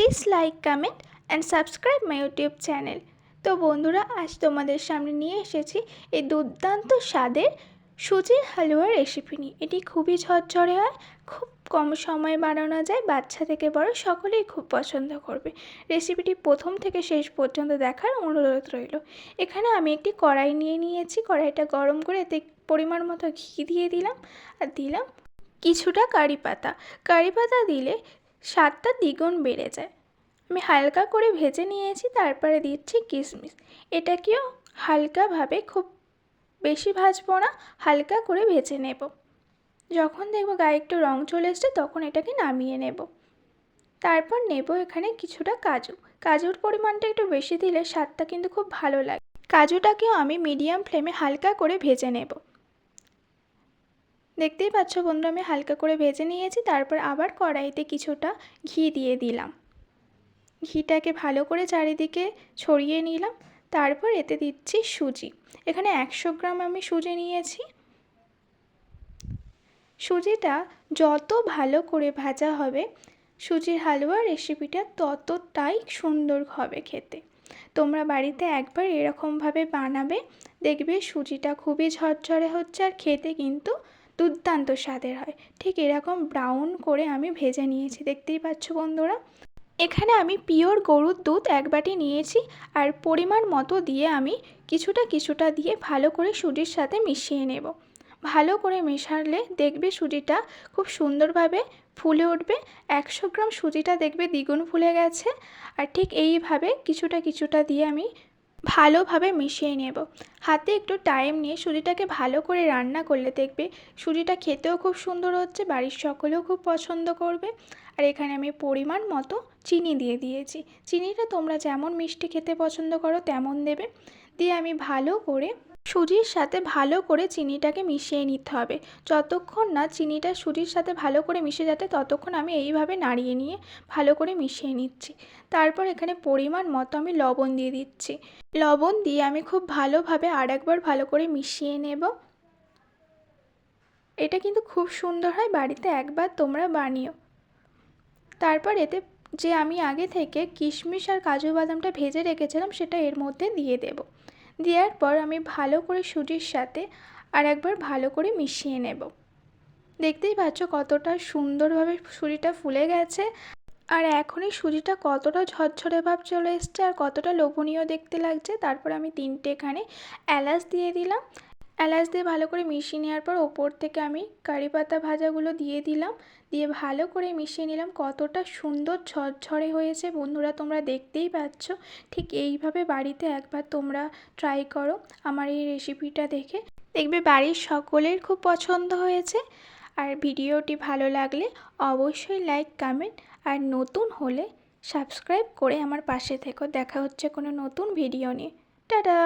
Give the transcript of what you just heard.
Please like comment and subscribe my YouTube channel তো বন্ধুরা, আজ তোমাদের সামনে নিয়ে এসেছি এই দুর্দান্ত স্বাদের সুজির হালুয়ার রেসিপি নিয়ে। এটি খুবই ঝরঝরে হয়, খুব কম সময়ে বানানো যায়, বাচ্চা থেকে বড় সকলেই খুব পছন্দ করবে। রেসিপিটি প্রথম থেকে শেষ পর্যন্ত দেখার অনুরোধ রইল। এখানে আমি একটি কড়াই নিয়ে নিয়েছি, কড়াইটা গরম করে এতে পরিমাণ মতো ঘি দিয়ে দিলাম আর দিলাম কিছুটা কারি পাতা। কারি পাতা দিলে স্বাদটা দ্বিগুণ বেড়ে যায়। আমি হালকা করে ভেজে নিয়েছি, তারপরে দিচ্ছি কিশমিশ এটাকেও হালকাভাবে খুব বেশি ভাজবো না, হালকা করে ভেজে নেব। যখন দেখব গায়ে একটু রং চলে এসছে, তখন এটাকে নামিয়ে নেব। তারপর নেব এখানে কিছুটা কাজু। কাজুর পরিমাণটা একটু বেশি দিলে স্বাদটা কিন্তু খুব ভালো লাগে। কাজুটাকেও আমি মিডিয়াম ফ্লেমে হালকা করে ভেজে নেব। দেখতেই পাচ্ছ বন্ধু, আমি হালকা করে ভেজে নিয়েছি, তারপর আবার কড়াইতে কিছুটা ঘি দিয়ে দিলাম। ঘিটাকে ভালো করে চারিদিকে ছড়িয়ে নিলাম, তারপর এতে দিচ্ছি সুজি। এখানে একশো গ্রাম আমি সুজি নিয়েছি। সুজিটা যত ভালো করে ভাজা হবে, সুজির হালুয়া রেসিপিটা ততটাই সুন্দর হবে খেতে। তোমরা বাড়িতে একবার এরকমভাবে বানাবে, দেখবে সুজিটা খুবই ঝরঝরে হচ্ছে আর খেতে কিন্তু দুর্দান্ত স্বাদের হয়। ঠিক এরকম ব্রাউন করে আমি ভেজে নিয়েছি, দেখতেই পাচ্ছ বন্ধুরা? এখানে আমি পিওর গরুর দুধ এক বাটি নিয়েছি আর পরিমাণ মতো দিয়ে আমি কিছুটা কিছুটা দিয়ে ভালো করে সুজির সাথে মিশিয়ে নেব। ভালো করে মেশালে দেখবে সুজিটা খুব সুন্দরভাবে ফুলে উঠবে। একশো গ্রাম সুজিটা দেখবে দ্বিগুণ ফুলে গেছে। আর ঠিক এইভাবে কিছুটা কিছুটা দিয়ে আমি ভালোভাবে মিশিয়ে নেব। হাতে একটু টাইম নিয়ে সুজিটাকে ভালো করে রান্না করলে দেখবে সুজিটা খেতেও খুব সুন্দর হচ্ছে, বাড়ির সকলেও খুব পছন্দ করবে। আর এখানে আমি পরিমাণ মতো চিনি দিয়ে দিয়েছি। চিনিটা তোমরা যেমন মিষ্টি খেতে পছন্দ করো তেমন দেবে। দিয়ে আমি ভালো করে সুজির সাথে ভালো করে চিনিটাকে মিশিয়ে নিতে হবে। যতক্ষণ না চিনিটা সুজির সাথে ভালো করে মিশে যাতে ততক্ষণ আমি এইভাবে নাড়িয়ে নিয়ে ভালো করে মিশিয়ে নিচ্ছি। তারপর এখানে পরিমাণ মতো আমি লবণ দিয়ে দিচ্ছি। লবণ দিয়ে আমি খুব ভালোভাবে আর একবার ভালো করে মিশিয়ে নেব। এটা কিন্তু খুব সুন্দর হয়, বাড়িতে একবার তোমরা বানিও। তারপর এতে যে আমি আগে থেকে কিশমিশ আর কাজু বাদামটা ভেজে রেখেছিলাম, সেটা এর মধ্যে দিয়ে দেব। দেওয়ার পর আমি ভালো করে সুজির সাথে আর একবার ভালো করে মিশিয়ে নেব। দেখতেই পাচ্ছ কতটা সুন্দরভাবে সুজিটা ফুলে গেছে আর এখনই সুজিটা কতটা ঝরঝরে ভাব চলে এসছে আর কতটা লোভনীয় দেখতে লাগছে। তারপর আমি তিনটে এখানে এলাচ দিয়ে দিলাম। এলাচ দিয়ে ভালো করে মিশিয়ে নেওয়ার পর ওপর থেকে আমি কারি পাতা ভাজাগুলো দিয়ে দিলাম। দিয়ে ভালো করে মিশিয়ে নিলাম। কতটা সুন্দর ঝরঝরে হয়েছে বন্ধুরা, তোমরা দেখতেই পাচ্ছ। ঠিক এইভাবে বাড়িতে একবার তোমরা ট্রাই করো আমার এই রেসিপিটা দেখে। দেখবে বাড়ির সকলের খুব পছন্দ হয়েছে। আর ভিডিওটি ভালো লাগলে অবশ্যই লাইক কমেন্ট আর নতুন হলে সাবস্ক্রাইব করে আমার পাশে থেকো। দেখা হচ্ছে কোনো নতুন ভিডিও নিয়ে। টাটা!